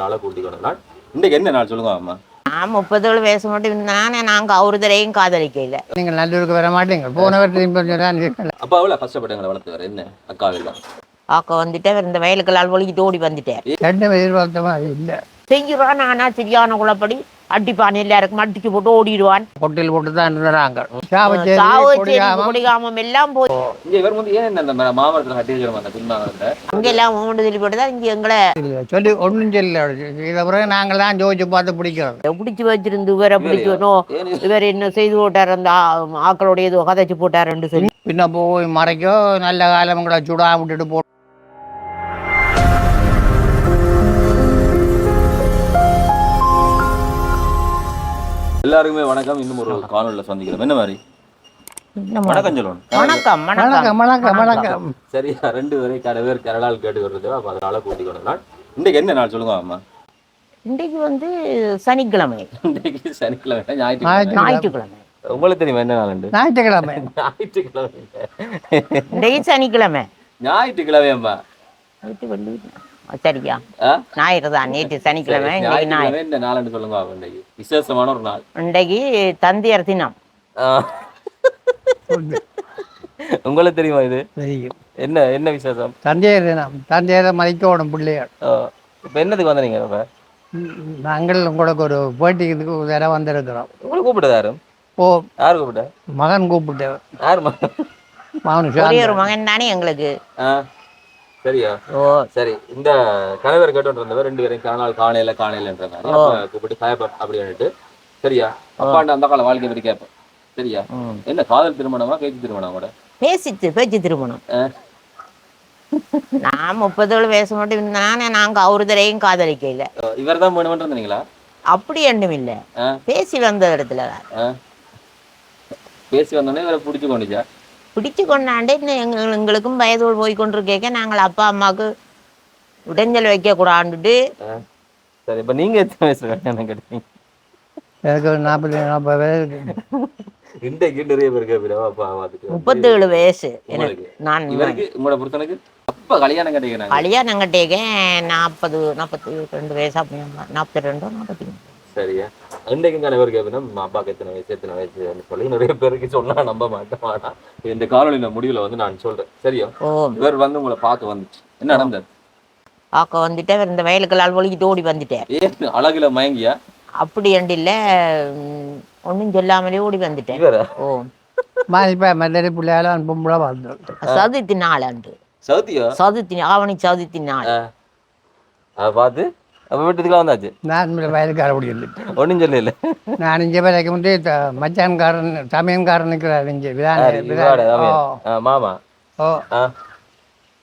நாளை கூட்டி கொண்டு நாள். இன்றைக்கு என்ன நாள் சொல்லுங்க அம்மா. நான் முப்பத்தேழு வயசு மட்டும் நானே நாங்கள் அவருதரையும் காதலிக்கல. நீங்கள் நல்லூருக்கு வர மாட்டீங்க. போனவர் திரும்பி தான் இருக்கல அப்பா எவ்வளோ கஷ்டப்பட்டவங்களை வளர்த்து வர என்ன அக்காவில் ஆக்க வந்துட்டு இந்த வயலுக்கெல்லாம் ஒழுகிட்டு ஓடி வந்துட்டேன் ரெண்டும் எதிர்பார்த்த மாதிரி இல்லை. செய்கிறான் ஆனா சரியான குளப்படி அடிப்பான் எல்லாருக்கும் அடிச்சு போட்டு ஓடிடுவான். கொட்டில் போட்டு தான் இருந்தாங்க சாவு குடிகாமம். எல்லாம் போய் அங்கெல்லாம் சொல்லி போட்டு தான் இங்கே எங்களை சொல்லி ஒன்றும் சொல்லல இதை பிறகு நாங்கள் தான் ஜோதிச்சு பார்த்து பிடிக்கிறது. பிடிச்சி வச்சிருந்து இவரை பிடிச்சி வரணும் ஏன் இவர் என்ன செய்து போட்டார்? அந்த ஆ- ஆக்களோட ஏதோ கதைச்சு போட்டாருன்னு சொல்லி. பின்ன போய் மறைக்கோ நல்ல காலம் கூட சுடா விட்டுட்டு போ எல்லாருக்குமே வணக்கம். இன்னும் ஒரு காணொலியில் சந்திக்கிறோம். என்ன மாதிரி? வணக்கம் சொல்லணும் வணக்கம் வணக்கம். வணக்கம் வணக்கம் சரியா ரெண்டு பேரை கடை பேர் கரடால் கேட்டு வருது அப்போ அதனால கூட்டி கொண்டு நாள் இன்றைக்கு என்ன நாள் சொல்லுங்க அம்மா? இன்றைக்கு வந்து சனிக்கிழமை. இன்றைக்கு சனிக்கிழமை ஞாயிற்றுக்கிழமை. ஞாயிற்று- ஞாயிற்றுக்கிழமை. உங்களுக்கு தெரியுமா என்ன நாள் உண்டு ஞாயிற்றுக்கிழமை. ஞாயிற்றுக்கிழமை. இன்றைக்கு சனிக்கிழமை. ஞாயிற்றுக்கிழமை அம்மா. சரியா. ஆ? ஞாயிறு தான் நேற்று சனிக்கிழமை இந்த நாள்னு சொல்லுங்க இன்னைக்கு விசேஷமான ஒரு நாள். இன்றைக்கு தந்தையர் தினம். உங்களுக்கு தெரியுமா இது? தெரியும். என்ன என்ன விசேஷம்? தந்தையர் தினம். தந்தையரை மதிக்கணும் பிள்ளைகள். ஆ. இப்ப என்னதுக்கு வந்தீங்க இப்ப நாங்கள் உங்களுக்கு ஒரு பேட்டிக்கு வேற வந்திருக்கிறோம். உங்களை கூப்பிட்டது யாரும் ஓ. யார் கூப்பிட்ட? மகன் கூப்பிட்டு யார் மகன்? ஒரே ஒரு மகன் தானே எங்களுக்கு. சரியா? சரி இந்த கணவர் கேட்டு இருந்தவர் ரெண்டு பேரும் காணால் காணையில காணையிலன்ற மாதிரி கூப்பிட்டு சாயப்பா அப்படின்னுட்டு சரியா? அப்பாண்ட அந்த கால வாழ்க்கை பற்றி கேட்பேன். சரியா. என்ன காதல் திருமணமா கேட்டு திருமணம் கூட? பேசித்து பேச்சு திருமணம். நான் முப்பத்தேழு வயசு மட்டும் நானே நாங்கள் அவருதரையும் காதலிக்கல. இவர் தான் வேணுமென்று இருந்தீங்களா? அப்படி ஒன்றும் இல்லை. பேசி வந்த இடத்துல? பேசி வந்தோடனே இவரை பிடிச்சு கொண்டுச்சா? பிடிச்சு கொண்டாண்டு இன்னும் எங்க- எங்களுக்கும் வயதோடு போய் கொண்டிருக்கேக்க நாங்கள் அப்பா அம்மாவுக்கு இடைஞ்சல் வைக்கக்கூடாண்டுட்டு சரி இப்ப நீங்க எத்தனை வயசுல கல்யாணம் கேட்டீங்க எனக்கு ஒரு நாற்பது நாற்பது இருக்கு. இன்றைக்கு நிறைய பேர் பார்த்துட்டு முப்பத்தேழு வயசு. எனக்கு நான் உங்களோட பொறுத்தனுக்கு அப்ப கல்யாணம் கட்டிக்கிறாங்க கல்யாணம் கட்டிக்கேன் நாற்பது நாற்பத்தி ரெண்டு வயசா நாற்பத்தி ரெண்டோ நாற்பத்தி மூணு. சரியா? இன்றைக்கும் கணவர் கேட்பினா அப்பாக்கு எத்தனை வயசு எத்தனை வயசுன்னு சொல்லி நிறைய பேருக்கு சொன்னா நம்ப மாட்டேன் மாட்டா இந்த காணொலியில முடிவுல வந்து நான் சொல்றேன். சரியா? இவர் வந்து உங்களை பார்க்க வந்துச்சு. என்ன நடந்தது? ஆக்க வந்துட்டு அவர் இந்த வயலுக்கெல்லாம் ஒழுகிட்டு ஓடி வந்துட்டேன் ஏன்? அழகுல மயங்கியா? அப்படி அண்டு இல்லை ஒன்றும் சொல்லாமலே ஓடி வந்துட்டேன் ஓ. மாறிப்பா மல்லரி பிள்ளையாலும் பொம்பளை வாழ்ந்தோம் சதுர்த்தி நாள் அன்று. சவுத்தியா சதுர்த்தி ஆவணி சதுர்த்தி நாள். பார்த்து அப்ப வீட்டுக்குலாம் வந்தாச்சு நான் வயலுக்கார முடியல ஒன்றும் சொல்லல நான் இங்கே வரைக்கும் வந்து த- மச்சான்காரன் சமயம்காரன் நிற்கிறார் இங்கே விதான இவரோட விதான ஓ ஆ, மாமா ஓ ஆ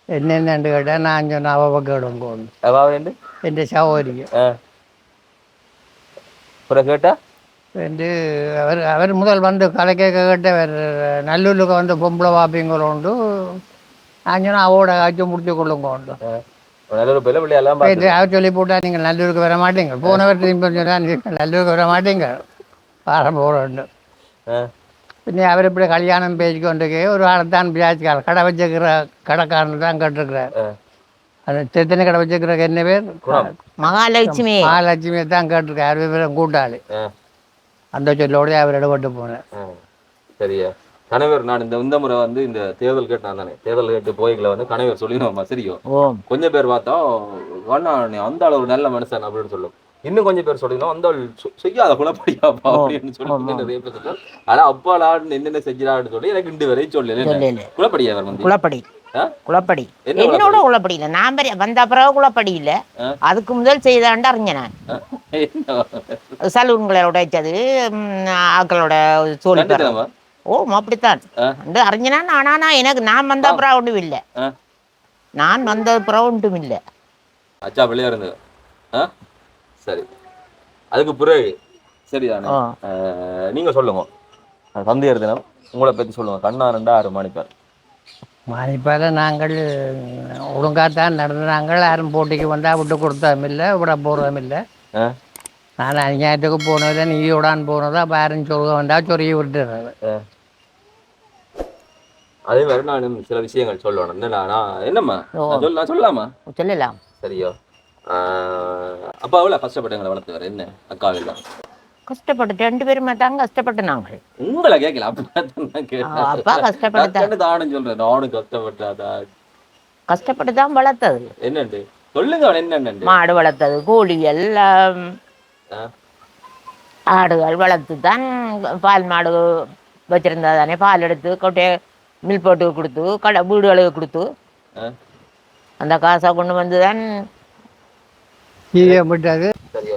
என்னென்னு கேட்டேன் நான் சொன்ன அவ கேடும் போகணும் அவ வேண்டு എൻ്റെ സഹോദരിക്ക് ஆ அப்புறம் கேட்டா എൻ്റെ അവർ അവർ മുതൽ വന്ന് കലക്കൊക്കെ കേട്ട് അവർ നല്ലൂരിലൊക്കെ വന്ന് പൊമ്പള വാപ്പിയങ്ങളുണ്ട് അങ്ങനെ അവോടെ കാഴ്ച முடிச்சு கொள்ளுங்க உண்டு அவர் சொல்லி போட்டா நீங்க நல்லூருக்கு வர மாட்டீங்க போனவர் நல்லூருக்கு வர மாட்டீங்க வாரம் போகிறோன்னு പിന്നെ അവരിപ്പോഴും കല്യാണം പേരിക്കൊണ്ടൊക്കെ ഒരാളെത്താൻ വിചാരിച്ചാൽ കട വെച്ചേക്കിற കടക്കാരൻ தான் கேட்டிருக்கிறார் அது சித்தனை கடை வச்சிருக்கிற என்ன பேர் மகாலட்சுமி மகாலட்சுமி தான் கேட்டிருக்காரு கூட்டாளி அந்த சொல்லோடய அவர் இடப்பட்டு போனேன் சரியா கணவர் நான் இந்த இந்த முறை வந்து இந்த தேர்தல் கேட்டு நான் தானே. தேர்தல் கேட்டு போய்களை வந்து கணவர் சொல்லிடுவோம்மா சரியும் ஓ. கொஞ்சம் பேர் பார்த்தா நீ அந்த ஒரு நல்ல மனுஷன் அப்படின்னு சொல்லும். இன்னும் கொஞ்சம் பேர் சொல்லிடும் அந்த செய்யாத குழப்படியாப்பா அப்படின்னு சொல்லி நிறைய பேர் சொல்லுவாங்க ஆனா அப்பாலான்னு என்னென்ன செஞ்சிடான்னு சொல்லி எனக்கு இண்டு வரை சொல்லல. குழப்படியா வந்து? குளப்படி என்ன என்னோட குளப்படி இல்லை. நான் வந்த பிறகு குளப்படி இல்லை. அதுக்கு முதல் செய்தாண்டு அறிஞ்சேன் நான். என்ன? சலூன்களை உடைச்சது ம், ஆக்களோட சோழி கண்டுக்கிறமா ஓ அப்படித்தான் ஆ. வந்து அறிஞ்சனா ஆனா நான் எனக்கு நான் வந்த அப்புறம் ஒன்றும் இல்லை. ஆ. நான் வந்த அப்புறம் ஒன்றும் இல்லை. அச்சா ஆ? சரி. அதுக்கு பிறகு. சரிதானே நீங்க சொல்லுங்க. அஹ், தந்தையர் தினம். உங்களை பத்தி சொல்லுங்க. கண்ணா ரெண்டா ஆறு மணிப்பார். மாணிப்பால நாங்கள் ஒழுங்காத்தான் நடந்து நாங்கள் யாரும் போட்டிக்கு வந்தால் விட்டு கொடுத்ததும் இல்லை விட போகிறதும் இல்லை ஆ? நான் அநியாயத்துக்கு போனதில்லை நீ விடான்னு போனதா அப்போ யாரும் சொல்ல வந்தால் சொருகி விட்டுறது அதே மாதிரி நான் சில விஷயங்கள் சொல்லணும். நான் என்னம்மா? ஓ. நான் சொல்ல நான் சொல்லலாமா? சொல்லலாம். சரியோ. அப்பா எவ்வளவு கஷ்டப்பட்டவங்களை வளர்த்து வர என்ன அக்காவெல்லாம் கஷ்டப்பட்டு ரெண்டு பேருமே தான் கஷ்டப்பட்டு நாங்கள் உங்களை கேட்கல அப்பா அப்பா கஷ்டப்பட்டு தானும் சொல்றேன் நானும் கஷ்டப்பட்டாதா கஷ்டப்பட்டு தான் வளர்த்தது. என்னண்டு? சொல்லுங்க என்னன்னு மாடு வளர்த்தது ஆம், ஆ. ஆடுகள் வளர்த்து தான் பால் மாடு வச்சிருந்தா தானே பால் எடுத்து கொட்டை மில் போட்டு கொடுத்து கடை வீடுகளுக்கு கொடுத்து ஆ. அந்த காசை கொண்டு வந்து தான் ஈய சரியோ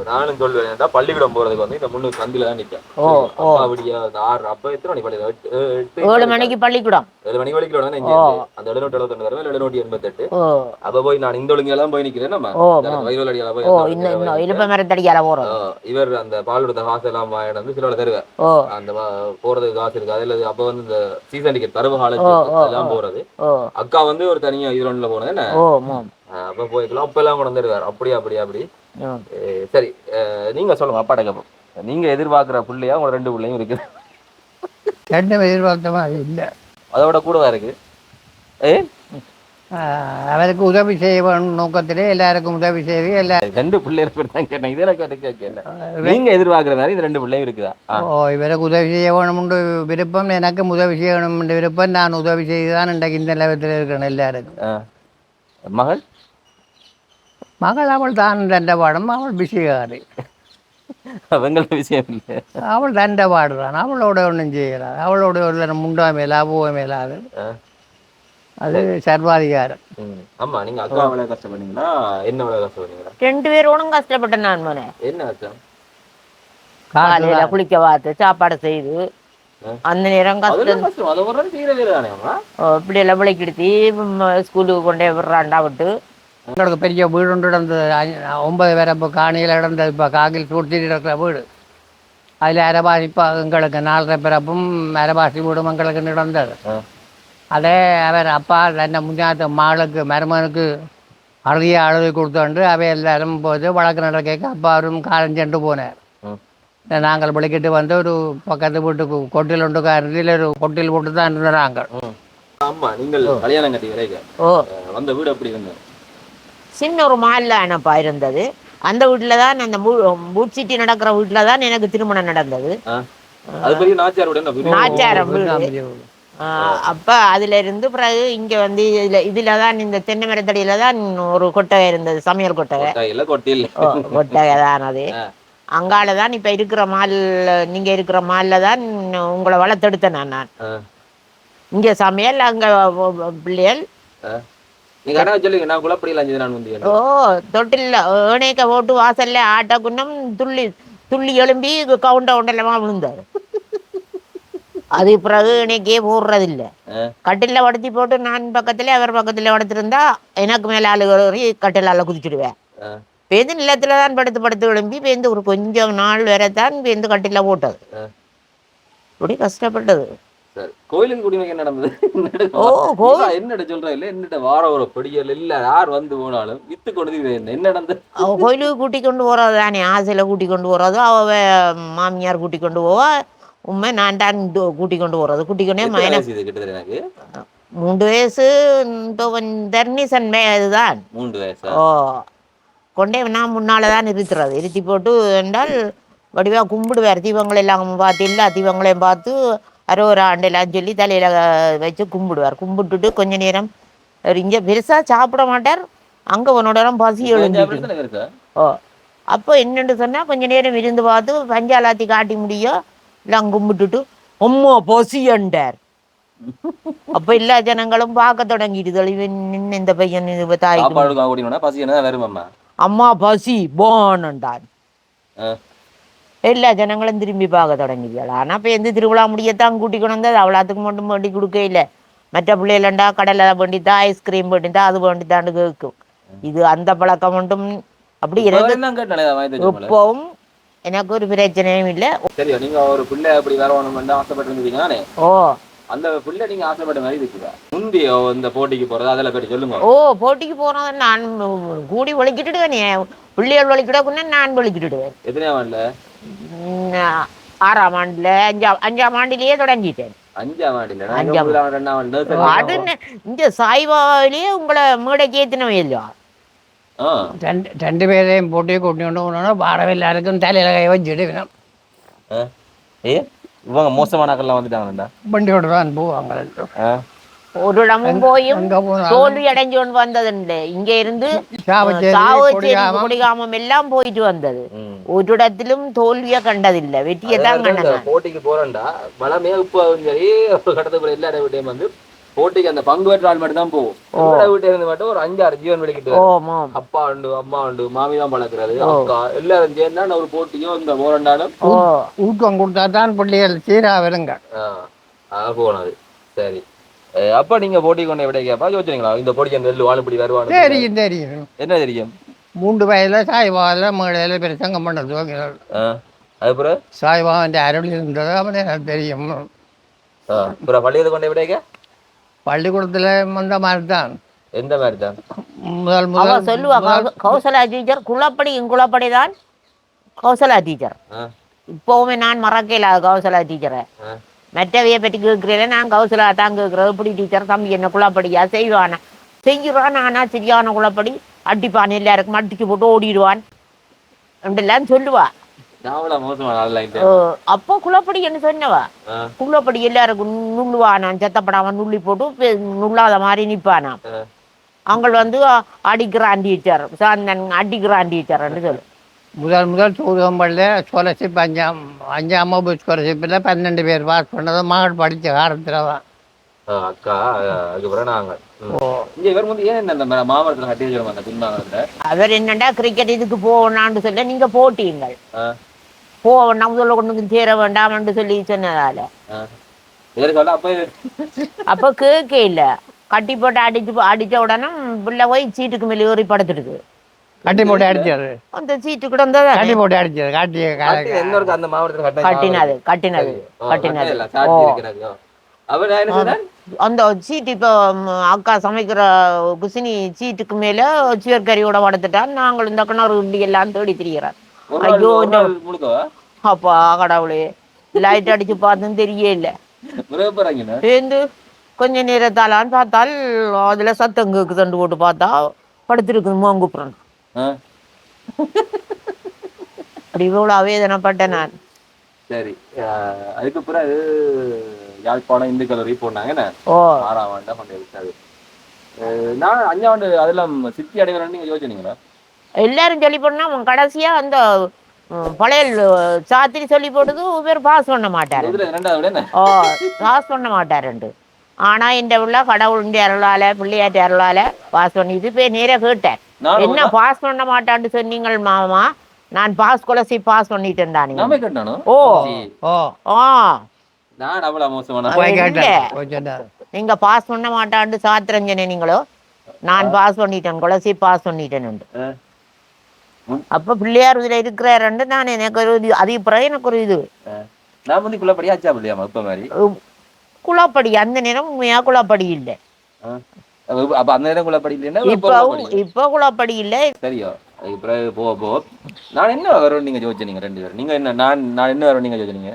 நானும் சொல்லுவேன் ஏன்டா பள்ளிக்கூடம் போறதுக்கு வந்து இந்த முன்னுக்கு சந்தில தான் நிற்கும் ஓ, ஓ. அப்பா அப்படியா ஆறு அப்ப எத்தனை மணி பள்ளி ஏழு மணிக்கு பள்ளிக்கூடம். ஏழு மணி வரைக்கும் தானே. அந்த எழுநூற்றி எழுபத்தொன்று வரவே எழுநூற்றி எண்பத்தெட்டு. அப்ப போய் நான் இந்த ஒழுங்கெல்லாம் போய் நிக்கிறேன் நம்ம. ஓ, வயிறு அடியால போய் இழுப்ப மரத்தடிக்கால போகிறோம் ஆ, இவர் அந்த பால் கொடுத்த காசு எல்லாம் வாங்கிட்டு வந்து சிலோட தருவார். ஓ. அந்த போறதுக்கு காசு இருக்கு. அதுல அப்ப வந்து இந்த சீசன் டிக்கெட் பருவ கால ஓ, ஓ, எல்லாம் போறது. அக்கா வந்து ஒரு தனியா ஈரோன்ல போனது என்ன? அப்ப போய்க்கலாம் அப்ப எல்லாம் கொண்டு வந்துருவார். அப்படி அப்படி அப்படி. சரி நீங்க சொல்லுங்க அப்பாட்ட கேப்போம். நீங்க எதிர்பார்க்கிற புள்ளையா உங்க ரெண்டு பிள்ளையும் இருக்குது. ரெண்டும் எதிர்பார்த்த மாதிரி இல்லை. அதோட கூடவா இருக்கு? ஏ? அவருக்கு உதவி செய்ய வேணும் நோக்கத்திலே எல்லாருக்கும் உதவி செய்து எல்லா ரெண்டு பிள்ளைகள் தான் கேட்டேன். இதே எனக்கு கேட்கல. நீங்க எதிர்பார்க்கிற மாதிரி இந்த ரெண்டு பிள்ளையும் இருக்குதா? ஓ இவருக்கு உதவி செய்ய வேணும்னு விருப்பம் எனக்கும் உதவி செய்ய வேணும் என்ற விருப்பம் நான் உதவி செய்து தான் இன்றைக்கு இந்த நிலவத்தில் இருக்கிறேன் எல்லாருக்கும். மகள்? மகள் அவள் தான் தண்ட பாடம் அவள் பிசிகாரி. அவங்கள விஷயம் இல்லை அவள் தண்ட பாடுறான் அவளோட ஒன்றும் செய்யறாள் அவளோட ஒரு முண்டாமையில அபுவமையிலாது ஆ. அது சர்வாதிகாரம். ஆமா நீங்க அக்கா எவ்வளவு கஷ்டப்பட்டீங்களா? என்ன எவ்வளவு கஷ்டப்பட்டீங்களா ரெண்டு பேரோடும் கஷ்டப்பட்டேன் நான் மோனே என்ன கஷ்டம் காலையில குளிக்க பார்த்து சாப்பாடு செய்து. அந்த நேரம் கஷ்டம். அதை இப்படி எல்லாம் விளக்கிடுத்தி ஸ்கூலுக்கு கொண்டே விடுறாண்டா விட்டு. எங்களுக்கு பெரிய வீடு ஒன்று இடந்தது அஞ்சு- ஒன்பது பேர் இப்போ காணியில் இடந்தது இப்போ காக்கில் சுற்றி இருக்கிற வீடு. அதில் அரபாசி இப்போ எங்களுக்கு நாலரை பிறப்பும் அரபாசி வீடும் எங்களுக்கு நடந்தது. அதே அவர் அப்பா தன்னை முன்னாத்த மகளுக்கு மருமனுக்கு அழுதிய அழுதி கொடுத்தோண்டு அவை எல்லாரும் போது வழக்கு நடக்க அப்பா அவரும் காலம் சென்று போனார். நாங்கள் விளக்கிட்டு வந்து ஒரு பக்கத்து வீட்டுக்கு கொட்டில் ஒன்று இதில் ஒரு கொட்டில் போட்டு தான் இருந்தாங்க ஆமா நீங்கள் கல்யாணம் கட்டி ஓ. வந்த வீடு அப்படி இருந்து சின்ன ஒரு மால்ல அனப்பா இருந்தது. அந்த வீட்டில் தான் அந்த பூட் சிட்டி நடக்கிற வீட்டில் தான் எனக்கு திருமணம் நடந்தது. நாச்சாரம் அப்ப அதுல இருந்து பிறகு இங்க வந்து இதுல இதுல தான் இந்த தென்னை மரத்தடியில தான் ஒரு கொட்டகை இருந்தது சமையல் கொட்டகை. கொட்டகை தான் அது. அங்கால தான் இப்ப இருக்கிற மால் நீங்க இருக்கிற மால்ல தான் உங்களை வளர்த்தெடுத்தேன் நான். இங்க சமையல் அங்க பிள்ளைகள். தொட்டில் ஏனைக்க போட்டு வாசல்ல ஆட்ட குன்னம் துள்ளி துள்ளி எழும்பி கவுண்ட உண்டலமா விழுந்தாரு அது பிறகு எனக்கே போடுறதில்ல. கட்டில படுத்தி போட்டு நான் பக்கத்துல அவர் பக்கத்துல படுத்திருந்தா எனக்கு மேல ஆளு ஏறி கட்டிலால குதிச்சுடுவேன் ஆ. பேந்து நிலத்துல தான் படுத்து படுத்து எழும்பி பேந்து ஒரு கொஞ்சம் நாள் வரை தான் பேந்து கட்டில போட்டது. இப்படி கஷ்டப்பட்டது சரி கோயிலுக்கு குடிமைக்கு நடந்தது? ஓ, கோவில். இவா என்னட்ட சொல்ற? இல்ல என்னட்ட வார ஒரு படியல் இல்ல யார் வந்து போனாலும் வித்து கொண்டு என்ன நடந்தது? அவ கோயிலுக்கு கூட்டி கொண்டு போறது? தானே ஆசையில கூட்டி கொண்டு போறது அவ மாமியார் கூட்டி கொண்டு போவா. உண்மை நான் தான் கூட்டி கொண்டு போறது. கூட்டி கொண்டே எத்தனை மைன வயசு இது கிட்டத்தட்ட எனக்கு? மூன்று வயசு இப்போ தர்னிசன் இதுதான். மூன்று வயசா? ஓ கொண்டே நான் முன்னால தான் நிறுத்துறது. நிறுத்தி போட்டு என்றால் வடிவா கும்பிடுவார். தீபங்களை எல்லாம் பார்த்து எல்லா தீபங்களையும் பார்த்து அரோரா ஆண்டெல்லாம் சொல்லி தலையில வச்சு கும்பிடுவார் கும்பிட்டுட்டு கொஞ்ச நேரம் இங்க பெருசா சாப்பிட மாட்டார் அங்க உன்னோட பசி இருக்கா ஓ அப்போ என்னன்னு சொன்னா கொஞ்ச நேரம் இருந்து பார்த்து பஞ்சாலாத்தி காட்டி முடியும் எல்லாம் கும்பிட்டுட்டு அம்மா பசியண்டார் அப்ப எல்லா ஜனங்களும் பார்க்க தொடங்கிடுது இவன் நின்னு இந்த பையன் பசி வரும் அம்மா பசி போனண்டான். எல்லா ஜனங்களும் திரும்பி பார்க்க தொடங்கிடுவாள் ஆனா இப்போ எந்த திருவிழா முடியத்தான் கூட்டி கொண்டு வந்தது? அவ்வளோத்துக்கு மட்டும் வேண்டி கொடுக்க இல்லை. மற்ற பிள்ளைகளண்டா கடலை வேண்டித்தா ஐஸ்கிரீம் வேண்டித்தா அது வேண்டித்தாண்டு கேட்கும். இது அந்த பழக்கம் மட்டும். அப்படி இப்பவும் எனக்கு ஒரு பிரச்சனையும் இல்லை. ஓ அந்த பிள்ளை நீங்க ஆசைப்பட்ட மாதிரி இருக்குதா முந்தைய இந்த போட்டிக்கு போறது அதெல்லாம் பற்றி சொல்லுங்க. ஓ போட்டிக்கு போனது நான் கூடி ஒழிக்கிட்டுடுவேன். பிள்ளைகள் ஒழிக்கிடக்குன்னா நான் ஒழிக்கிட்டுடுவேன். எத்தனையா வரல உம், ஆறாம் ஆண்டுல அஞ்சாம் அஞ்சாம் ஆண்டிலேயே தொடங்கிட்டேன். அஞ்சாம் ஆண்டுல. அஞ்சாம் ரெண்டாம் ஆண்டு அது இந்த சாய்பாவிலேயே உங்களை மேடைக்கு ஏத்தினவே இல்லையா? தலையில கை இவங்க மோசமானாக்கள்லாம் வந்துட்டாங்கடா வண்டியோட தான் போவாங்க ஆ? ஒரு இடமும் போயும் தோல்வி அடைஞ்சு கொண்டு வந்தது இல்லை இங்க இருந்து கொடிகாமம். எல்லாம் போயிட்டு வந்தது. ஒரு இடத்திலும் தோல்வியை கண்டதில்லை. வெற்றியை தான் போட்டிக்கு போறேன்டா. பலமே இப்போ சரி ஒரு கட்டத்துக்குள்ள எல்லா வந்து போட்டிக்கு அந்த பங்கு பெற்ற ஆள் மட்டும் தான் போகும் எல்லா வீட்டையும் இருந்து மட்டும் ஒரு அஞ்சு ஆறு ஜீவன் வெளிக்கிட்டு அப்பா உண்டு அம்மா உண்டு மாமி தான் பழக்கிறது. அக்கா எல்லாரும் சேர்ந்தா ஒரு போட்டியோ இந்த போரண்டாலும் ஊக்கம் கொடுத்தா தான் பிள்ளைகள் சீரா வருங்க ஆஹ் போனது. சரி. அப்ப நீங்க போட்டி கொண்ட விட கேப்பா? யோசிச்சீங்களா இந்த போட்டிக்கு அந்த நெல் வாழுப்படி வருவானு தெரியும் தெரியும். என்ன தெரியும்? மூன்று வயதில் சாய்பாவில் மேடையில் பிரசங்கம் பண்ண துவங்கினார் ஆஹ் அதுக்கப்புறம்? சாய்பாவன் அருள் இருந்தது அவனே எனக்கு தெரியும். ஆஹ் அப்புறம் பள்ளியது கொண்ட விடைக்க பள்ளிக்கூடத்தில் வந்த மாதிரி தான் எந்த மாதிரி தான் முதல் முதல் சொல்லுவா கௌ- கௌசலா டீச்சர் குளப்படி இங்குளப்படி தான் கௌசலா டீச்சர். ஆஹ் இப்போவுமே நான் மறக்கல கௌசலா டீச்சரை. ஆஹ் மற்றவையை பற்றி கேட்கிறேன் நான் கௌசலா தான் கேட்குறது இப்படி டீச்சர் தம்பி என்ன குளப்படியா செய்வானா? செஞ்சிருவான்? ஆனா சரியான குளப்படி அடிப்பான் எல்லாருக்கும் அடிச்சு போட்டு ஓடிடுவான். அப்படிலாம் சொல்லுவா. அப்போ குளப்படி என்ன சொன்னவா? ஆஹ் குள்ளப்படி எல்லாருக்கும் நுள்ளுவானான் செத்தப்படாம நுள்ளி போட்டு நுள்ளாத மாதிரி நிப்பானாம். ஆஹ் அவங்க வந்து அடிக்கிறான் டீச்சர் சாந்தன் அடிக்கிறான் டீச்சர்ன்னு சொல்லு. முதல் முதல் சூதகம்பள்ளியில் ஸ்காலர்ஷிப் அஞ்சாம் அஞ்சாம் வகுப்பு ஸ்காலர்ஷிப்பில் பன்னெண்டு பேர் பாஸ் பண்ணது மகள் படித்த காலத்தில் தான். அக்கா அதுக்கப்புறம் அவர் என்னண்டா கிரிக்கெட் இதுக்கு போகணான்னு சொல்லி நீங்க போட்டீங்கள். போ வேண்டாம் முதல்ல கொண்டு சேர வேண்டாம்னு சொல்லி சொன்னதால. அப்ப அப்போ கேட்க இல்ல. கட்டி போட்டு அடிச்சு அடிச்ச உடனே பிள்ளை போய் சீட்டுக்கு மேலே ஏறி படுத்துடுது. கட்டி போட்டு அடிச்சாரு. அந்த சீட்டு கூட இருந்ததா கட்டி போட்டு அடிச்சாரு. காட்டி அந்த மாவட்டத்துல கட்டின கட்டினது கட்டினது? அந்த சீட்டு இப்போ அக்கா சமைக்கிற குசினி சீட்டுக்கு மேல சீர்கறியோட படுத்துட்டான். நாங்கள் இந்த கிணறு எல்லாம் தேடி நாள் ஐயோ? அப்பா கடவுளே. லைட் அடிச்சு பார்த்தும் போறாங்கண்ணா. சேர்ந்து கொஞ்ச நேரத்தாலான்னு பார்த்தால் அதுல சத்தம் கேக்குதுண்டு போட்டு பார்த்தா படுத்திருக்கு மோங்குப்புறன் ஆ, அப்படி இவ்வளோ வேதனைப்பட்டேன் நான். சரி ஆஹ், அதுக்கு பிறகு யாழ்ப்பாணம் இந்து கல்லூரி போனாங்க என்ன? ஆறாம் ஆண்டா கொண்டு அஹ், நான் அஞ்சாம் ஆண்டு அதெல்லாம் சித்தி அடைவரன்னு நீங்க யோசிச்சீங்களா எல்லாரும் சொல்லி போனா கடைசியா அந்த பழைய சாத்திரி சொல்லி போட்டது இவர் பாஸ் பண்ண மாட்டாரு. இதுல ரெண்டாவது விட என்ன? ஓ பாஸ் பண்ண மாட்டாருண்டு ஆனா இந்த உள்ள கடவுளுடைய அருளால பிள்ளையாட்டி அருளால பாஸ் பண்ணிட்டு போய் நேரா கேட்டேன். நானும் என்ன பாஸ் பண்ண மாட்டான்னு சொன்னீங்கள் மாமா? நான் பாஸ் கொலசி பாஸ் பண்ணிட்டேன் தானே. நாமே கேட்டானோ? ஓ. ஓ. ஆ. போய் போய் நீங்க பாஸ் பண்ண மாட்டான்னு சாத்திரம் சொன்னீங்களோ நான் பாஸ் பண்ணிட்டேன் கொலசி பாஸ் பண்ணிட்டேன் அப்ப பிள்ளையார் இதுல இருக்கிறாருன்னு நான் எனக்கு ஒரு இது அது பிறகு எனக்கு ஒரு இது. நான் வந்து குள்ள படியாச்சா இல்லையாமா இப்ப மாதிரி. குழாப்படி அந்த நேரம் உண்மையா குழாப்படி இல்லை. அப்ப அந்த நேரம் குள்ள படி இல்லைன்னா இப்ப இப்போ குழாப்படி இல்லை. சரியோ. அதுக்கு பிறகு போக போக நான் என்ன வரும் நீங்க யோசிச்சீங்க ரெண்டு பேரும்? நீங்க என்ன நான் நான் என்ன வரும் நீங்க யோசிச்சீங்க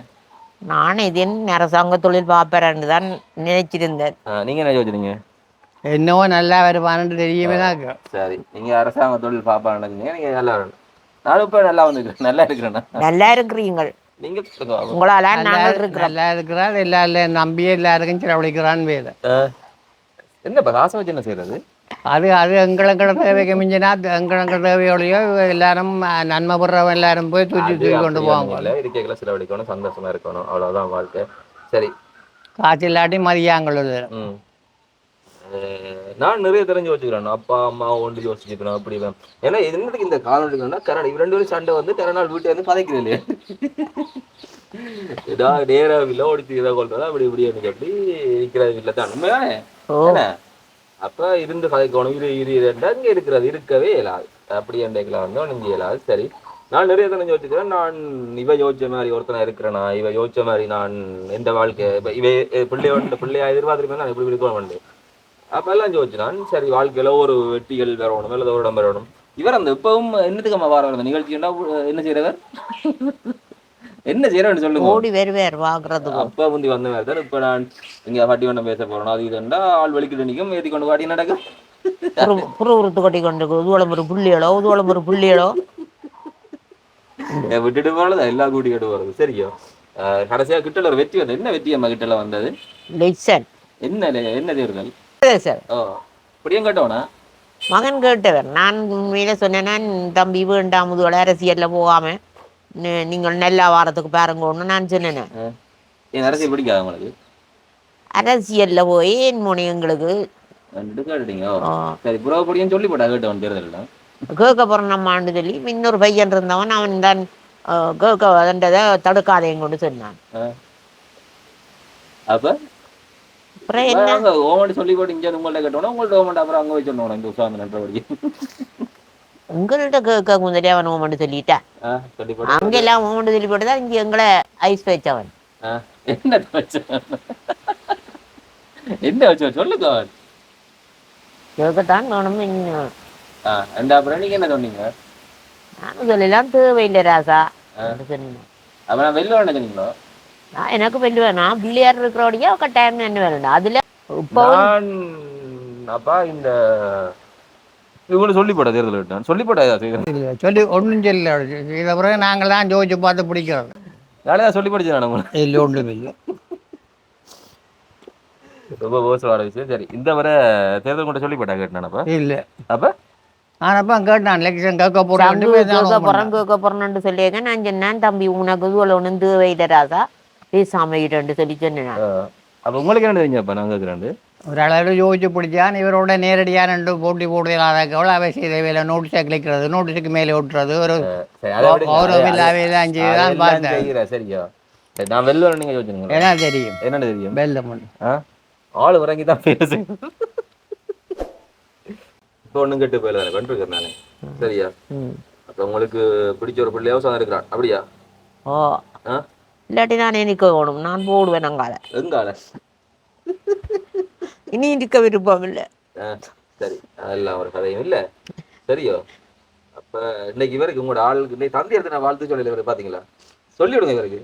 நான் இது என்ன அரசாங்க தொழில் பார்ப்பேன்னு தான் நினைச்சிருந்தேன். நீங்க என்ன யோசிச்சீங்க என்னவோ நல்லா வருவான்னு தெரியுமே தான் சரி. நீங்க அரசாங்க தொழில் பாப்பா நினைச்சீங்க நீங்க நல்லா வரணும் நானும் இப்ப நல்லா வந்து நல்லா இருக்கிறேன்னா நல்லா இருக்கிறீங்கள். நீங்க. உங்களால நாங்கள் இருக்கிறோம். நல்லா இருக்கிறார் எல்லாரும் நம்பியே எல்லாருக்கும் செலவழிக்கிறான்னு வேலை. என்ன இப்ப காசை வச்சு என்ன செய்யறது அது அது எங்களங்கிற தேவைக்கு மிஞ்சினா எங்களங்கிற தேவையோடையோ எல்லாரும் அஹ், நன்மை பெறவங்க எல்லாரும் போய் தூக்கி தூக்கி கொண்டு போவாங்க. இல்லை இருக்கைகளை செலவழிக்கணும் சந்தோஷமா இருக்கணும். அவ்வளவுதான் வாழ்க்கை. சரி. காசு இல்லாட்டி மதியாங்களுது ம். அஹ் நான் நிறைய தெரிஞ்சு வச்சுக்கிறேன். அப்பா அம்மா ஒன்று யோசிச்சுக்கிறோம் அப்படி. ஏன்னா என்னதுக்கு இந்த காலம் எடுக்கணும்னா கரண் இவ ரெண்டு பேரும் சண்டை வந்து கரணால் வீட்டை வந்து பதைக்கிறது இல்லையா? ஏதா நேரம் இல்லை ஓடிச்சு இதை கொள்றதா அப்படி இப்படி எனக்கு எப்படி இருக்கிறது இல்லை தான். உண்மையானே அப்ப இருந்து கதைக்கணும் இது இது இதுண்டா இங்க இருக்கிறது. இருக்கவே இயலாது. அப்படி அண்டைக்குள்ள வந்து ஒன்றும் இயலாது. சரி. நான் நிறைய தெரிஞ்சு வச்சுக்கிறேன். நான் இவ யோசிச்ச மாதிரி ஒருத்தனா இருக்கிறேனா? இவ யோசிச்ச மாதிரி நான் எந்த வாழ்க்கை? இவ இவ பிள்ளைய எதிர்பார்த்துருக்கேன்? நான் இப்படி இருக்கணும். வந்து அப்ப எல்லாம் யோசிச்சு நான் சரி வாழ்க்கையில ஒரு வெற்றிகள் வரணும் அல்லது ஒரு இடம் வரணும் இவர் அந்த இப்பவும் என்னத்துக்கு அம்மா வார அந்த நிகழ்ச்சின்னா என்ன செய்யறவர் என்ன செய்யறேன்னு சொல்லுங்க. ஓடி வருவார் வாங்குறதுக்கு அப்ப முந்தி வந்த மாதிரி தான் இப்ப நான் இங்க பாட்டி வண்ணம் பேச போறோம் அது இதுண்டா ஆள் வெளிக்கிட்டு நிற்கும் ஏத்தி கொண்டு பாட்டி நடக்கும் புரு- புருவருத்து கொட்டி கொண்டு உதுவளம் ஒரு புள்ளிகளோ உதுவளம் ஒரு புள்ளிகளோ ஏன் விட்டுட்டு போறதா? எல்லா கூட்டி கேட்டு போறது. சரியோ. கடைசியா கிட்டல ஒரு வெற்றி வந்தது. என்ன வெற்றி அம்மா கிட்டல வந்தது? என்ன என்ன தேர்தல்? சார். ஓ இப்படியும் கேட்டோனா மகன் கேட்டவர். நான் உண்மையில சொன்னேன்னா தம்பி வேண்டாம் முதுவள அரசியல்ல போகாம நீங்கள் நல்லா வாரத்துக்கு பாருங்கன்னு நான் சொன்னேன். அரசியல் பிடிக்காது உங்களுக்கு? அரசியல்ல போய் என் முனை எங்களுக்கு. சரி புறப்படியும் சொல்லி போட்டா கேட்டவன் தேர்தல் கேட்க போறோம் சொல்லி இன்னொரு பையன் இருந்தவன் அவன் தான் கேட்க அதன்றதை தடுக்காதேன்னு கொண்டு சொன்னான் அப்ப? அப்புறம் என்ன? ஓமண்டி சொல்லி போட்டு இங்க உங்கள்ட்ட கேட்டோம்னா உங்கள்ட்ட ஓமண்ட் அப்புறம் அங்க போய் சொன்னோம் இங்க உட்கார்ந்து நன்றபடி. உங்கள்கிட்ட கேட்க முதலே அவன் ஓமண்டு சொல்லிட்டான் சொல்லி போட்டு அங்கெல்லாம் ஓமண்டு சொல்லி போட்டு தான் இங்கே எங்களை ஐஸ் வச்சவன் என்ன என்ன வச்சு? சொல்லுங்க கேட்கத்தான் வேணும் ரெண்டு அப்புறம் நீங்க என்ன சொன்னீங்க? நானும் சொல்லலாம் தேவையில்லை ராசா. என்று சொன்னேன் அப்ப நான் வெளில என்ன சொன்னீங்களோ? எனக்கு வெல்லுவேன் நான் பிள்ளையார் இருக்கிறோடைய கட்டாயம் என்ன வேணும் அதுல இப்போ நான் அப்பா இந்த இவங்களை சொல்லி போட தேர்தல் விட்டான் சொல்லி போட செய்கிறேன் இல்லை சொல்லி ஒன்றும் சொல்லல இதை பிறகு நாங்கள் தான் ஜோதிச்சு பார்த்து பிடிக்கிறது வேலையா சொல்லி படிச்சு நான் உங்களை? இல்லை ஒன்றும் இல்லை. ரொம்ப மோசமான விஷயம். சரி இந்த வர தேர்தல் கொண்டு சொல்லி போட்டா கேட்டானப்பா இல்லை. அப்ப? ஆனப்போ கேட்டான் எலெக்ஷன் கேட்க போறேன் கேட்க போறேன்னு சொல்லியிருக்க நான் சொன்னேன் தம்பி உனக்கு இதுவரை ஒன்றும் தேவையில்லை ராசா. பேசாம இருன்னு சொல்லி சொன்னேன் நான். அப்ப உங்களுக்கு என்ன தெரிஞ்சப்பா நான் கேட்குறேன் ஒரு அளவில் யோசிச்சு பிடிச்சான் இவரோட நேரடியாக ரெண்டு போட்டி போடுறதாக்கவள் அவை செய்த வேலை நோட்டீஸை கிளிக்கிறது நோட்டீஸுக்கு மேலே ஒட்டுறது ஒரு சரி அதை விடுங்க. கௌரவம் அது- இல்லாமல் தான் செய்து தான் அதெல்லாம் பார்த்தேன் செய்கிறேன் சரியா சரி நான் வெளில வர நீங்க யோசிச்சுங்க ஏன்னா தெரியும் என்னன்னு தெரியும் வெள்ளம் ஆ ஆள் இறங்கி தான் பேசு இப்போ ஒன்றும் கெட்டு போயில பண்ணிருக்கேன் நானே சரியா. அப்ப உங்களுக்கு பிடிச்ச ஒரு பிள்ளையாவும் சாதம் இருக்கிறான் அப்படியா இல்லாட்டி நான் நிற்க வேணும் நான் போடுவேன் அங்கால. எங்கால? இனி இருக்க விருப்பம் இல்லை. சரி. அதெல்லாம் ஒரு கதையும் இல்ல. சரியோ? அப்ப இன்னைக்கு இவருக்கு உங்களோட ஆளுக்கு இன்னைக்கு தந்தை எடுத்து நான் வாழ்த்து சொல்லல இவரு பாத்தீங்களா? சொல்லி விடுங்க இவருக்கு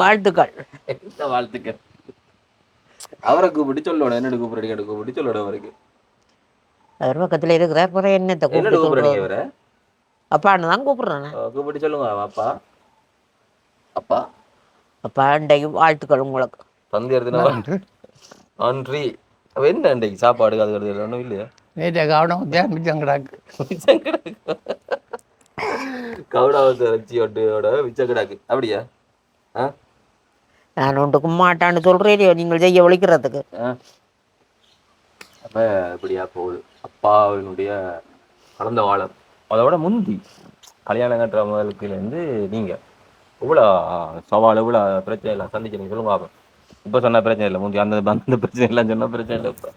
வாழ்த்துக்கள். என்ன வாழ்த்துக்கள்? அவரை கூப்பிட்டு சொல்லணும் என்னோட கூப்பிடுறீங்க? என்ன கூப்பிட்டு சொல்லணும் அவருக்கு. அவர் பக்கத்துல இருக்கிறார் அப்புறம் என்னத்தை கூப்பிட்டு கூப்பிடுறீங்க? இவரை? அப்பான்னு தான் கூப்பிடுறேன் கூப்பிட்டு சொல்லுங்க அப்பா அப்பா அப்பா இன்றைக்கு வாழ்த்துக்கள் உங்களுக்கு. தந்தை எடுத்து நன்றி. அப்ப என்ன இன்றைக்கு சாப்பாடு அது ஒன்றும் இல்லையா? நேற்று கவனம் மிச்சம் கிடக்கு கவுடாவத்தை வச்சு ஒட்டியோட மிச்ச கிடாக்கு அப்படியா? ஆ? நான் ஒன்றுக்கு மாட்டான்னு சொல்றேன் நீங்கள் செய்ய ஒழிக்கிறதுக்கு. அப்ப இப்படியா போகுது. அப்பாவினுடைய கலந்த வாழம் அதோட முந்தி கல்யாணம் கட்டுற முதலுக்குல இருந்து நீங்க. இவ்வளோ சவால் இவ்வளோ பிரச்சனை எல்லாம் சந்திக்கிறீங்க சொல்லுங்க பாப்போம். இப்போ சொன்ன பிரச்சனை இல்லை முந்தி அந்த அந்த பிரச்சனை எல்லாம் சொன்ன பிரச்சனை இல்லை இப்போ.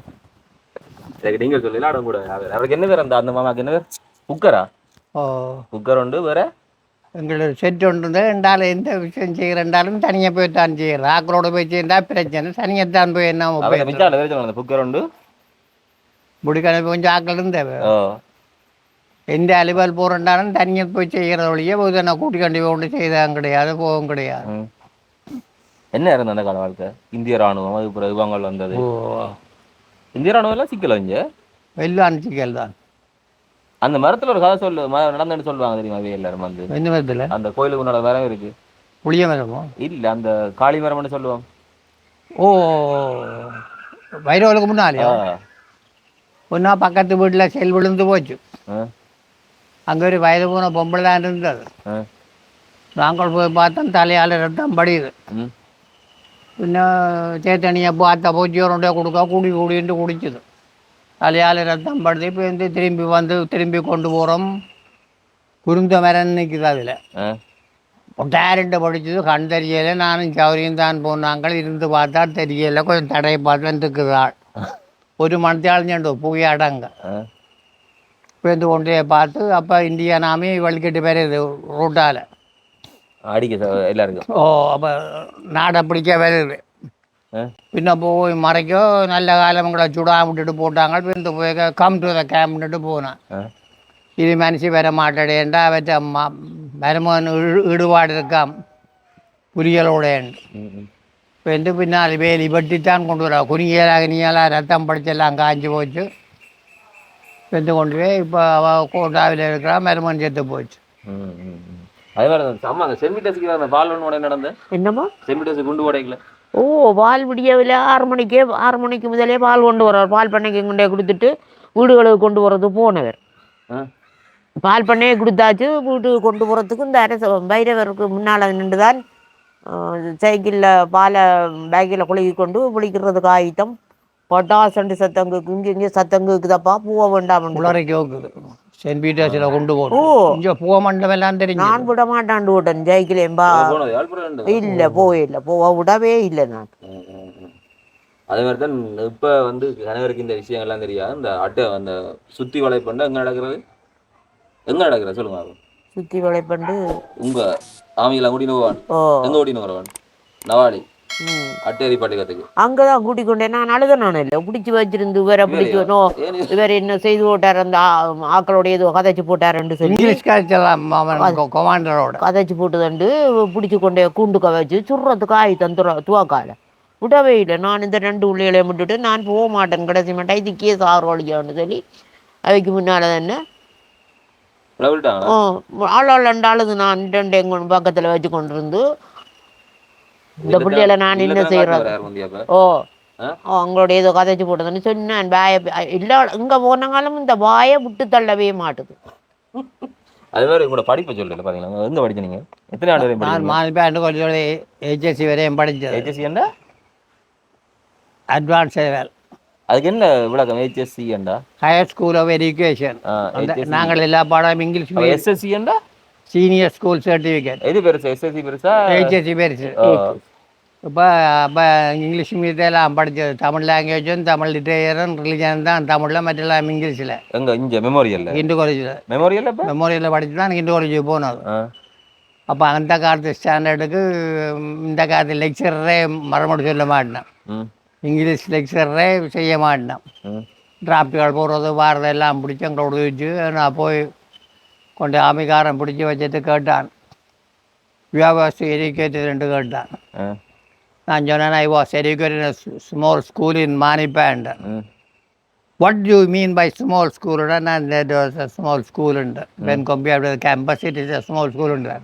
சரி நீங்க சொல்லல அடம் கூட அவர் அவருக்கு என்ன பேர் அந்த அந்த மாமாக்கு என்ன பேர்? குக்கரா? குக்கர் உண்டு வேற? எங்களோட செட் ஒன்று ரெண்டாலும் எந்த விஷயம் செய்கிறேன்டாலும் தனியாக போய் தான் செய்கிறேன் ஆக்களோட போய் செய்யறா பிரச்சனை தனியாக தான் போய் என்ன குக்கர் உண்டு. முடிக்கான கொஞ்சம் ஆக்கள் இருந்தேன் ஓ. எந்த அலுவல் போகிறேன்டாலும் தனியாக போய் செய்கிற வழியே போய் நான் கூட்டி கண்டி கொண்டு செய்தான் கிடையாது போகவும் கிடையாது. என்ன இருந்த அந்த கால வாழ்க்கை இந்திய ராணுவம் அது பிறகு இவங்கள் வந்தது ஓ இந்திய ராணுவம் எல்லாம் சிக்கல இங்க வெள்ளான் சிக்கல் தான் அந்த மரத்துல ஒரு கதை சொல்லு நடந்துன்னு சொல்லுவாங்க தெரியுமா எல்லாரும் வந்து எந்த மரத்தில் அந்த கோயிலுக்கு முன்னால மரம் இருக்கு புளிய மரமோ இல்ல அந்த காளி மரம்னு சொல்லுவோம் ஓ வைரவலுக்கு முன்னாலேயா ஒன்றா பக்கத்து வீட்டில் செல் விழுந்து போச்சு அங்கே ஒரு வயது போன பொம்பளை தான் இருந்தது நாங்கள் போய் பார்த்தோம் தலையால் ரத்தம் படியுது പിന്നെ ചേത്തണിയെ பார்த்த பூச்சியோருடைய கொடுக்க கூடி கூடிட்டு குடிச்சது தலையால் ரத்தம் படுத்து இப்போ வந்து திரும்பி வந்து திரும்பி கொண்டு போகிறோம் குருந்த மரம் நிற்குது அதில் ஒட்டாரிட்டு படிச்சது கண் தெரியலை நானும் சௌரியும் தான் போனாங்க இருந்து பார்த்தா தெரியலை கொஞ்சம் தடையை பார்த்து வந்துக்குதாள் ஒரு மணத்தாள் போய் அடங்க இப்போ வந்து கொண்டு பார்த்து அப்போ இந்தியா நாமே வலிக்கிட்டு வருது ரோட்டால். அடிக்க எல்லாருக்கும். ஓ அப்போ நாடை பிடிக்க வருது. பின்ன போய் மறைக்கோ நல்ல காலங்களை சுடா விட்டுட்டு போட்டாங்க பின்ன போய் கம் டு த கேம்னுட்டு போனேன். இது மனுஷி வர மாட்டேடேன்டா அவற்ற மருமகன் ஈடு- ஈடுபாடு இருக்காம். புரியலோடேன் ம், ம். வெந்து பின்னால் வேலி வெட்டித்தான் கொண்டு வரா குனியலா கினியலா ரத்தம் படிச்செல்லாம் காஞ்சி போச்சு. வெந்து கொண்டு இப்போ அவள் கோட்டாவில் இருக்கிறா மருமன் செத்து போச்சு. அதே மாதிரி தான். ஆமா அந்த செமிட்டஸுக்கு அந்த பால் ஒன்று உடனே நடந்த? என்னமோ குண்டு உடைக்கல. ஓ பால் விடியவில் ஆறு மணிக்கே ஆறு மணிக்கு முதலே பால் கொண்டு வர்றார். பால் பண்ணைக்கு கொண்டே கொடுத்துட்டு வீடுகளுக்கு கொண்டு வர்றது போனவர்? பால் பண்ணையே கொடுத்தாச்சு. வீட்டுக்கு கொண்டு போகிறதுக்கு இந்த அரச பைரவருக்கு முன்னால் நின்று தான் சைக்கிளில் பாலை பேக்கில் குலுக்கி கொண்டு குளிக்கிறதுக்கு ஆயுத்தம். பட்டாசண்டு சத்தங்குக்கு இங்கே இங்கே சத்தங்குக்குதப்பா போக வேண்டாம் உளறைக்கு ஓக்குது சென்ட் பீட்டர்ஸில் கொண்டு. போகும் இங்கே பூ மண்டபம் எல்லாம் தெரிஞ்சு நான் விட மாட்டாண்டு விட்டேன் யாழ்ப்பாணம் இல்லை போயில்லை போக விடவே இல்லை நான். அதே மாதிரி தான் இப்போ வந்து கணவருக்கு இந்த விஷயங்கள்லாம் தெரியாது. இந்த அட்டை அந்த சுத்தி வலைப்பண்டு எங்க நடக்கிறது? எங்க நடக்கிறது சொல்லுங்க. சுற்றி வளைப்பண்டு. உங்க ஆமிகளை கூட்டின்னு போவான். எங்க கூட்டின்னு வருவான் நவாடி ம். அட்டேரி பட்டிகத்துக்கு அங்கதான் கூட்டிக் கொண்டேன். நான் அழுத நான். இல்லை பிடிச்சி வச்சிருந்து இவரை பிடிச்சி நோ ஏன் இவர் என்ன செய்து போட்டார் அந்த ஆக்களோட ஏதோ கதைச்சு போட்டாருன்னு சொல்லி இங்கிலீஷ் கொமாண்டரோட கதைச்சு போட்டுதண்டு பிடிச்சி கொண்டே கூண்டுக்க வச்சு சுடுறதுக்கு ஆயுத்தம் துற துவாக்கால. விடவே இல்லை. நான் இந்த ரெண்டு உள்ளிகளையும் விட்டுட்டு நான் போக மாட்டேன். கடைசி மாட்டேன். இது கேஸ் ஆறு வழியான்னு சொல்லி அவைக்கு முன்னால் தானே ஆளாள் ரெண்டு ஆளுது நான் ரெண்டு எங்க பக்கத்தில் வச்சு கொண்டு இருந்து இந்த பிள்ளைகளை நான் என்ன செய்யறது ஓ. ஆ? ஓ அவங்களோட ஏதோ கதைச்சு போட்டதுன்னு சொன்னேன். பாய இல்லை இங்கே போனாலும் இந்த பாயை விட்டு தள்ளவே மாட்டுது. அது மாதிரி கூட படிப்பை சொல்லல பாத்தீங்களா? எங்க படிச்ச நீங்க? எத்தனை ஆண்டு வரையும் நான் படிச்சீங்க மால் பேண்டு கொஞ்சம் ஹெச்எஸ்சி வரையும் படித்தது ஹெச்எஸ்சி என்ன அட்வான்ஸ் லெவல் அதுக்கு என்ன விளக்கம்? ஹெச்எஸ்சி ஏண்டா? ஹையர் ஸ்கூல் ஆஃப் எஜுகேஷன் நாங்கள் எல்லா பாடம் இங்கிலீஷ் எஸ்எஸ்சி ஏண்டா? சீனியர் ஸ்கூல் சர்டிஃபிகேட் எது பெருசா? எஸ்எஸ்சி பெருசா? ஹெச்எஸ்சி பெருசு. இப்போ இப்போ இங்கிலீஷ் மீடியத்தெல்லாம் படித்தது தமிழ் லாங்குவேஜும் தமிழ் லிட்டரேச்சரும் ரிலிஜன் தான். தமிழில் மற்றெல்லாம் இங்கிலீஷில் எங்க? இங்க மெமோரியல்ல ஹிந்து காலேஜில் மெமோரியல்ல இப்ப? மெமோரியலில் படித்து தான் ஹிந்து காலேஜ் போனது அப்போ அந்த காலத்து ஸ்டாண்டர்டுக்கு இந்த காலத்து லெக்சரரே மறுமொழி சொல்ல மாட்டேன் இங்கிலீஷ் லெக்சரரே செய்ய மாட்டேன் டிராப்டுகள் போடுறது வாரது எல்லாம் பிடிச்சி எங்களோட வச்சு நான் போய் கொண்டு ஆமிகாரம் பிடிச்சி வச்சுட்டு கேட்டான் வியாபாரி எஜுகேட்டட் கேட்டான் ஆ, நான் சொன்னேன் I was educated small school in மானிப்பேண்ட் ம், what you mean by small ஸ்கூலுட நான் ஸ்மால் ஸ்கூல் ഉണ്ട് when compare with campus it is a small school ഉണ്ട്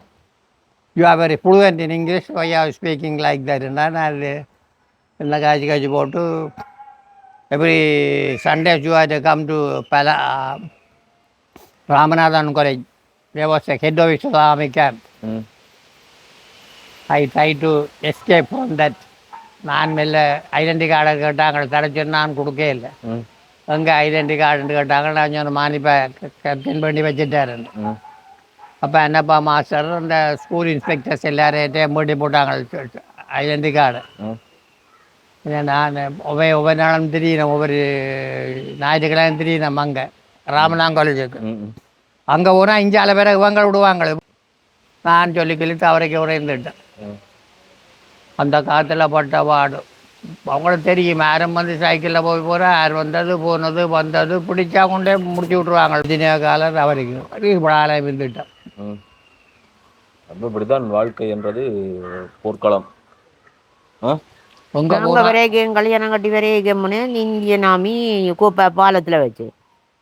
you are very fluent in English why are speaking like that ഉണ്ട് ഞാൻ എന്ന കാഴ്ച കഴിച്ച് pot every Sunday you are come to പല Ramanathan college there was a head of Islamic camp. Mm. I tried to escape from that. நான் மெல்ல identity card கேட்டாங்க தடை நான் கொடுக்கவே இல்லை. எங்கே ஐடென்டி கார்டுன்னு கேட்டாங்க நான் சொன்ன மானிப்பா கேப்டன் பண்ணி வச்சுட்டாருன்னு. அப்போ என்னப்பா மாஸ்டர் இந்த ஸ்கூல் இன்ஸ்பெக்டர்ஸ் எல்லாரையும் போட்டி போட்டாங்க ஐடென்டி கார்டு நான் ஒவ்வொரு ஒவ்வொரு நாளும் திடீர்னு ஒவ்வொரு ஞாயிற்றுக்கிழமை திடீர்னு அங்கே. ராமநாங் காலேஜுக்கு ம், ம். அங்கே போனால் இஞ்சால பேரை இவங்க விடுவாங்க நான் சொல்லி கிழித்து அவரைக்கு உரைந்துட்டேன் ம். அந்த காற்றுல பட்ட பாடு. அவங்களுக்கு தெரியும் யாரும் வந்து சைக்கிளில் போய் போகிறா யார் வந்தது போனது வந்தது பிடிச்சா கொண்டே முடிச்சு விட்ருவாங்க தின காலம் அவரைக்கும் இப்போ ஆலயம் இருந்துட்டேன் இப்படித்தான் வாழ்க்கை என்றது போர்க்களம். ஆ? உங்க வரைக்கும் கல்யாணம் கட்டி வரைக்கும் இந்திய நாமி கோப்பா பாலத்தில் வச்சு.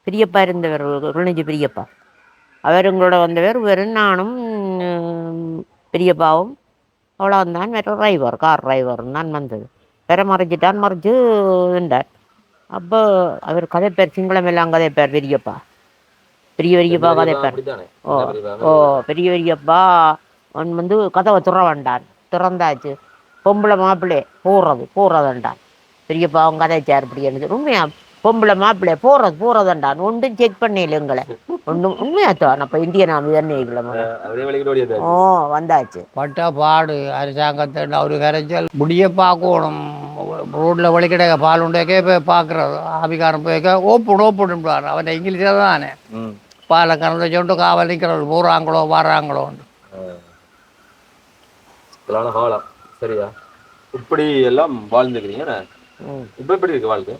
பெரியப்பா இருந்தவர் குழந்தை பெரியப்பா. அவர் எங்களோட வந்தவர் வெறும் நானும் பெரியப்பாவும் அவ்வளோந்தான் வேற டிரைவர் கார் டிரைவர் தான் வந்தது. வேற மறைச்சிட்டான் மறைச்சு இருந்தார் அப்போ அவர் கதைப்பார் சிங்களம் எல்லாம் கதைப்பார் பெரியப்பா. பெரிய பெரியப்பா கதைப்பார். ஓ ஓ பெரிய பெரியப்பா அவன் வந்து கதவை துற வேண்டான் திறந்தாச்சு. பொம்பளை மாப்பிள்ளை போடுறது போடுறதுண்டான் பெரியப்பா அவங்க கதைச்சார் இப்படி எனக்கு உண்மையா பொம்பளை மாப்பிள்ளை போடுறது போடுறதுண்டான் ஒன்றும் செக் பண்ணல எங்களை. ஒன்றும் உண்மையாத்தான் அப்போ இந்திய நாம தானே ஓ வந்தாச்சு. பட்ட பாடு அரசாங்கத்தை ஒரு கரைச்சல். முடிய பார்க்கணும். ரோட்டில் வழிக்கிட பால் உண்டைக்கே போய் பார்க்குறது. ஆபிகாரம் போய்க்க ஓப்பன் ஓப்பன் அவன் இங்கிலீஷில் தானே. பாலை கறந்து சொண்டு காவல் நிற்கிறது போகிறாங்களோ வர்றாங்களோன்னு சரியா? இப்படி எல்லாம் வாழ்ந்துக்கிறீங்க. இப்ப எப்படி இருக்கு வாழ்க்கை?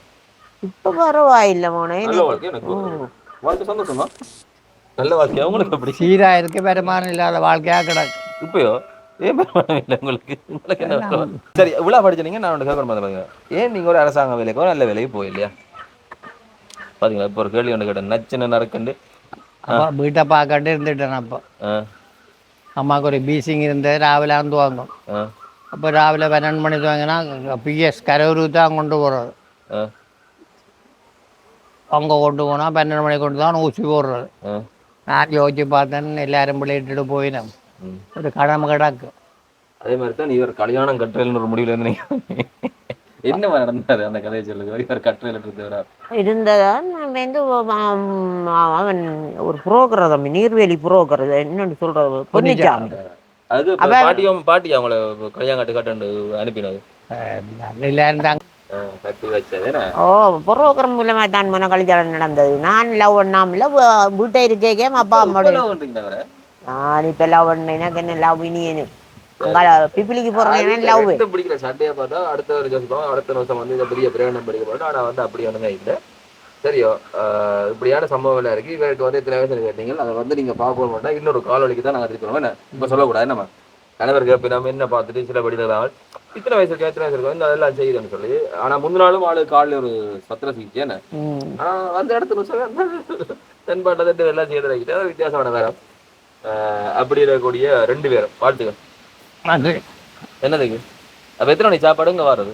இப்போ பரவாயில்லை மோனே நல்ல வாழ்க்கை எனக்கு வாழ்க்கை சந்தோஷமா நல்ல வாழ்க்கை உங்களுக்கு எப்படி சீராக இருக்க வருமானம் இல்லாத வாழ்க்கையாக கிடக்கு இப்பயோ ஏன் பெருமானம் இல்லை உங்களுக்கு உங்களுக்கு என்ன? சரி இவ்வளோ படிச்சீங்க நான் ஒன்று கேட்கணும் பாருங்க ஏன் நீங்கள் ஒரு அரசாங்க வேலைக்கோ நல்ல வேலைக்கு போயில்லையா பாத்தீங்களா இப்போ ஒரு கேள்வி ஒன்று கேட்டேன் நச்சுன்னு நறுக்கண்டு அப்போ வீட்டை பார்க்கட்டு இருந்துட்டேன் அப்போ அம்மாவுக்கு ஒரு பீசிங் இருந்தது ராவிலே வந்து வாங்கும் அப்போ ராவிലെ பன்னெண்டு மணிக்கு வாங்கினா பிஎஸ் கரூர் தான் கொண்டு போகிறது ஆ அங்கே கொண்டு போனால் பன்னெண்டு மணிக்கு கொண்டு தான் ஊசி போடுறது. ஆ. நான் யோசிச்சு பார்த்தேன் எல்லாரும் விளையிட்டு போயினேன். ம். ஒரு கடமை கிடக்கு. அதே மாதிரி தான் இவர் கல்யாணம் கட்டுறதுன்னு ஒரு முடிவுல இருந்தீங்க என்ன நடந்தாரு அந்த கதையை சொல்லுங்க. இவர் கட்டுரையில் இருந்தவரா இருந்ததான் நான் வந்து அவன் ஒரு புரோக்கர் நீர்வேலி புரோக்கர். என்னன்னு சொல்றது பொன்னிச்சாமி. அது பாட்டியும் பாட்டி அவங்கள கல்யாணம் கட்டு கட்டு அனுப்பினது எல்லாரும் தான். ஓ புரோக்கர் மூலமா தான் மன கல்யாணம் நடந்தது. நான் லவ் பண்ணாமல வீட்டை இருக்கே அப்பா அவரை? நான் இப்ப லவ் பண்ண எனக்கு என்ன? லவ் இனியனு பிப்பிலிக்கு போறேன் லவ் பிடிக்கிற சட்டையை பார்த்தா அடுத்த ஒரு ஜோசிப்போம் அடுத்த வருஷம் வந்து இதை பெரிய பிரயாணம் படிக்க போறோம் ஆனா வந்து அப்படி ஒண்ணுமே இல்லை. சரியோ இப்படியான சம்பவம் எல்லாம் இருக்கு. இவருக்கு வந்து இத்தனை வயசு கேட்டீங்க அதை வந்து நீங்க பார்க்க மாட்டா இன்னொரு காலொலிக்கு தான் நாங்க திருப்பி இப்ப சொல்லக்கூடாது என்னம்மா கணவர் கேட்பி நம்ம என்ன பார்த்துட்டு சில படிதான் இத்தனை வயசு இருக்கா இத்தனை வயசு இருக்கா? இந்த அதெல்லாம் செய்யுதுன்னு சொல்லி. ஆனா முந்தின நாளும் ஆளு காலில் ஒரு சத்திர சிகிச்சை என்ன? ஆனா அந்த இடத்துல சொல்ல தென்பாட்டை தட்டு எல்லாம் செய்து வைக்கிட்டு அது வித்தியாசமான வேற ஆஹ் அப்படி இருக்கக்கூடிய ரெண்டு பேரும் வாழ்த்துக்கள். அது என்னதுக்கு அப்ப எத்தனை மணி சாப்பாடு இங்க வர்றது?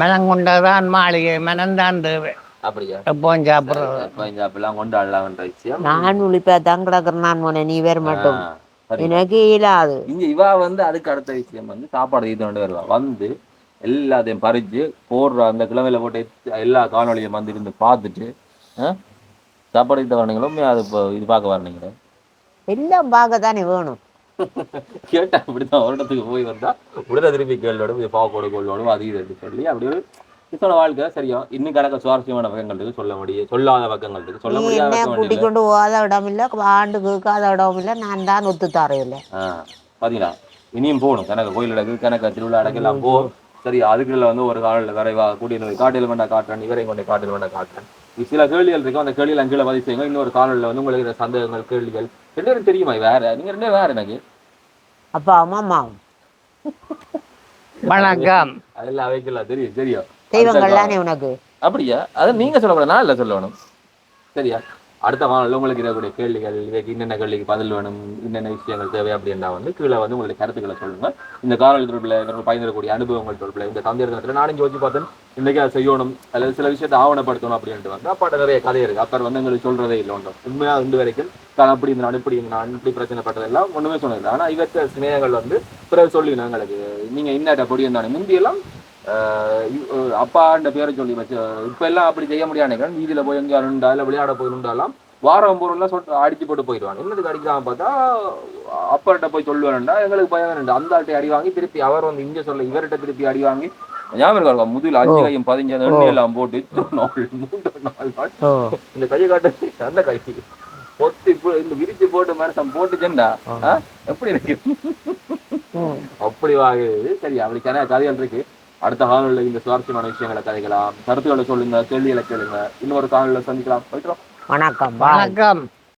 மனம் கொண்டதான் மாளிகை மனம்தான் தேவை. அப்படியா? எப்பவும் சாப்பிட்றது. பஞ்சாப்லாம் கொண்டாடலாம்ன்ற விஷயம். நான் உளிப்பா தான் கிடக்குறேன் நான் போனேன் நீ வேற மட்டும். எனக்கு இயலாது. இங்க இவா வந்து அதுக்கு அடுத்த விஷயம் வந்து சாப்பாடு கொண்டு வருவா வந்து எல்லாத்தையும் பறிச்சு போடுற அந்த கிழமையில போட்டு எல்லா காணொலியும் வந்து இருந்து பார்த்துட்டு சாப்பாடு தீட்ட வரணுங்களும் அது இப்போ இது பார்க்க வரணுங்களே எல்லாம் பார்க்க தானே வேணும். கேட்டா இப்படிதான் வருடத்துக்கு போய் வந்தா உடனே திருப்பி கேள்வியோட போய் பாவக்கோடு கோல்வோடும் அது இது சொல்லி அப்படி இதோட வாழ்க்கை சரியா இன்னும் கிடக்க சுவாரஸ்யமான பக்கங்கள் இருக்கு சொல்ல முடியும் சொல்லாத பக்கங்கள் இருக்கு சொல்ல முடியாத என்ன பக்கம் கூட்டி இல்லை. கொண்டு போகாத இடம் இல்லை. ஆண்டு கேட்காத இடம் இல்லை. நான் தான் ஒத்து தரையில்லை ஆ பாத்தீங்களா? இனியும் போகணும். கணக்கு கோயில் அடக்கு கணக்கு திருவிழா அடக்கு எல்லாம் போ. சரி அதுக்குள்ள வந்து ஒரு காலில் விரைவா கூட்டிட்டு காட்டில் வேண்டா காட்டுறேன். இவரை கொண்டு காட்டில் வேண்டா காட்டுறேன். சில கேள்விகள் இருக்கும் அந்த கேள்விகள் கீழே பதிவு செய்யுங்க. இன்னொரு காணொலியில் வந்து உங்களுக்கு சந்தேகங்கள் கேள்விகள். ரெண்டு பேரும் தெரியுமா வேற. நீங்க ரெண்டே வேற எனக்கு. அப்பா அம்மா அம்மா வணக்கம். அதெல்லாம் அவைக்கெல்லாம் தெரியும் தெரியும். தெய்வங்கள்லானே உனக்கு. அப்படியா? அது நீங்க சொல்லக்கூடாது நான் இல்லை சொல்லணும் சரியா? அடுத்த காணொலியில் உங்களுக்கு இருக்கக்கூடிய கேள்விகள் இதுக்கு என்னென்ன கேள்விக்கு பதில் வேணும் என்னென்ன விஷயங்கள் தேவை அப்படின்னா வந்து கீழே வந்து உங்களுக்கு கருத்துக்களை சொல்லுங்க. இந்த காணொலி தொடர்பில் இவர்கள் பயந்துடக்கூடிய அனுபவங்கள் தொடர்பில் இந்த தந்தையர் நானும் யோசிச்சு பார்த்தேன் இன்றைக்கி அதை செய்யணும் அல்லது சில விஷயத்தை ஆவணப்படுத்தணும் அப்படின்ட்டு வந்து. அப்பாட்ட நிறைய கதை இருக்கு. அப்பர் வந்து எங்களுக்கு சொல்றதே இல்லை ஒன்றும். உண்மையா இன்று வரைக்கும் தான் அப்படி இருந்தான் இப்படி இருந்தான் இப்படி பிரச்சனைப்பட்டதெல்லாம் ஒண்ணுமே சொன்னதில்லை. ஆனா இவற்ற சிநேகங்கள் வந்து பிறகு சொல்லிடணும் எங்களுக்கு நீங்க இன்னாட்ட பொடி இருந்தானே முந்தியெல்லாம் அப்பான்ற பேரை சொல்லி வச்சு இப்ப எல்லாம் அப்படி செய்ய முடியாது வீதியில போய் எங்கேயா நின்றா இல்லை விளையாட போய் நின்றாலாம் வாரம் பொருள்லாம் சொட்டு அடிச்சு போட்டு போயிடுவாங்க. என்னதுக்கு அடிக்காம பார்த்தா அப்பாட்ட போய் சொல்லுவேன்டா எங்களுக்கு பயம் வேண்டாம் அந்த ஆட்டை அடி வாங்கி திருப்பி அவர் வந்து இங்க சொல்ல இவர்கிட்ட திருப்பி அடி வாங்கி. ஞாபகம் இருக்கா முதுகில் அஞ்சு கையும் பதினஞ்சு எண்ணெய் எல்லாம் போட்டு நாள், மூன்று நாள் நாள் இந்த கையை காட்டு அந்த கை. பொத்தி இந்த விரிச்சு போட்டு மனுஷன் போட்டுச்சேன்டா? எப்படி இருக்கு? அப்படி வாங்குது. சரி அவளுக்கான கதைகள் இருக்கு. அடுத்த காணொலியில் இந்த சுவாரஸ்யமான விஷயங்களை கதைக்கலாம். கருத்துக்களை சொல்லுங்க கேள்விகளை கேளுங்க. இன்னொரு காணொலியில் சந்திக்கலாம். வணக்கம். வணக்கம்.